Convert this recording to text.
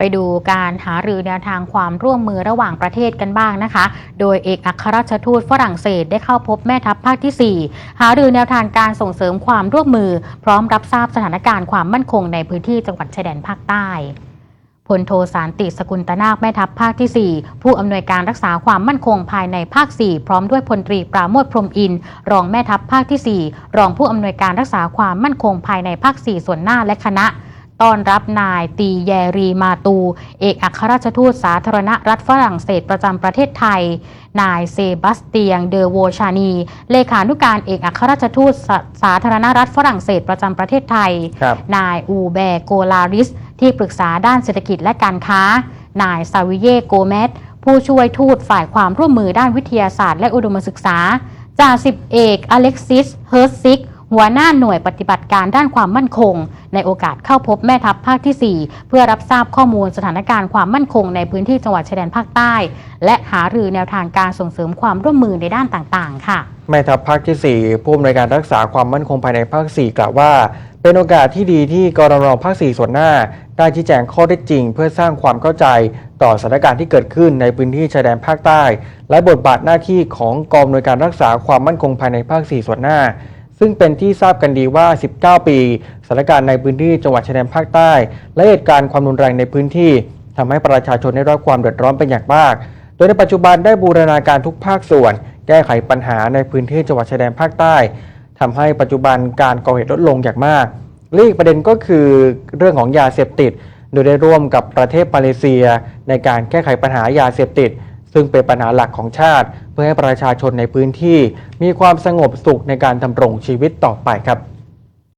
ไปดูการหารือแนวทางความร่วมมือระหว่างประเทศกันบ้างนะคะ โดยเอกอัครราชทูตฝรั่งเศสได้เข้าพบแม่ทัพภาคที่ 4 หารือแนวทางการส่งเสริมความร่วมมือ พร้อมรับทราบสถานการณ์ความมั่นคงในพื้นที่จังหวัดชายแดนภาคใต้พลโทสารติสกุลตนาคแม่ทัพภาคที่ 4 ผู้อำนวยการรักษาความมั่นคงภายในภาค 4 พร้อมด้วยพลตรีปราโมทพรมอิน รองแม่ทัพภาคที่ 4 รองผู้อำนวยการรักษาความมั่นคงภายในภาค 4 ส่วนหน้าและคณะ ต้อนรับนายตีแยรีมาตู เอกอัครราชทูตสาธารณรัฐฝรั่งเศสประจำประเทศไทย นายเซบาสเตียง เดอโวชานี เลขานุการเอกอัครราชทูตสาสาธารณรัฐฝรั่งเศสประจำประเทศไทยครับนายอูแบร์โกลาริส ที่ปรึกษาด้านเศรษฐกิจและการค้า นายซาวิเยโกเมสผู้ช่วยทูตฝ่ายความร่วมมือด้านวิทยาศาสตร์และอุดมศึกษาจ่าสิบเอกอเล็กซิส เฮิร์ตซิก หัวหน้าหน่วยปฏิบัติการด้านความมั่นคง ในโอกาสเข้าพบแม่ทัพภาคที่ 4 เพื่อรับทราบข้อมูลสถานการณ์ความมั่นคงในพื้นที่จังหวัดชายแดนภาคใต้ และหารือแนวทางการส่งเสริมความร่วมมือในด้านต่างๆ ค่ะ แม่ทัพภาคที่ 4 ผู้อำนวยการรักษาความมั่นคงภายในภาค 4 กล่าวว่า เป็นโอกาสที่ดีที่กรนภาค 4 ส่วนหน้า ได้ชี้แจงข้อเท็จจริง เพื่อสร้างความเข้าใจต่อสถานการณ์ที่เกิดขึ้นในพื้นที่ชายแดนภาคใต้ และบทบาทหน้าที่ของกองอำนวยการรักษาความมั่นคงภายในภาค 4 ส่วนหน้า ซึ่งเป็นที่ทราบกันดีว่า 19 ปีสถานการณ์ในพื้นที่จังหวัดชายแดนภาคใต้ และเหตุการณ์ความรุนแรงในพื้นที่ทำให้ประชาชนได้รับความเดือดร้อนเป็นอย่างมาก โดยในปัจจุบันได้บูรณาการทุกภาคส่วน แก้ไขปัญหาในพื้นที่จังหวัดชายแดนภาคใต้ทำให้ปัจจุบันการก่อเหตุลดลงอย่างมากและอีกประเด็นก็คือเรื่องของยาเสพติด โดยได้ร่วมกับประเทศมาเลเซีย ในการแก้ไขปัญหายาเสพติด ซึ่งเป็นปัญหาหลักของชาติ เพื่อให้ประชาชนในพื้นที่มีความสงบสุขในการดำรงชีวิตต่อไปครับ